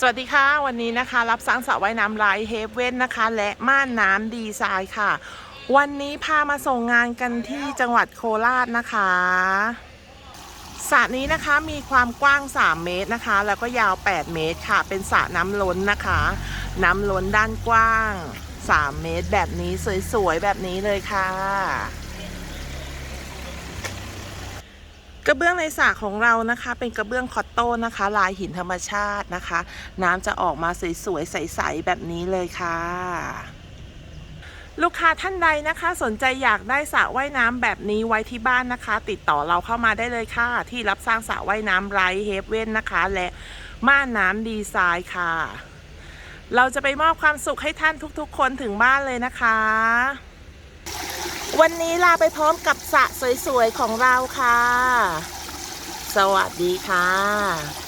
สวัสดีค่ะ วันนี้นะคะ รับสร้างสระว่ายน้ำไลท์เฮฟเว่นนะคะ และม่านน้ำดีไซน์ค่ะ วันนี้พามาส่งงานกันที่จังหวัดโคราชนะคะสระนี้นะคะมีความกว้าง 3 เมตรนะคะ แล้วก็ยาว 8 เมตรค่ะ เป็นสระน้ำล้นนะคะ น้ำล้นด้านกว้าง 3 เมตรแบบนี้สวยๆ แบบนี้เลยค่ะ กระเบื้องในสระของเรานะคะ เป็นกระเบื้องคอตโต้นะคะ ลายหินธรรมชาตินะคะ น้ำจะออกมาสวยๆใสๆแบบนี้เลยค่ะลูกค้าท่านใดนะคะ สนใจอยากได้สระว่ายน้ำแบบนี้ไว้ที่บ้านนะคะ ติดต่อเราเข้ามาได้เลยค่ะ ที่รับสร้างสระว่ายน้ำไรเฮฟเว่นนะคะ และม่านน้ำดีไซน์ค่ะ เราจะไปมอบความสุขให้ท่านทุกๆ คนถึงบ้านเลยนะคะ วันนี้ลาไปพร้อมกับสระสวยๆของเราค่ะ สวัสดีค่ะ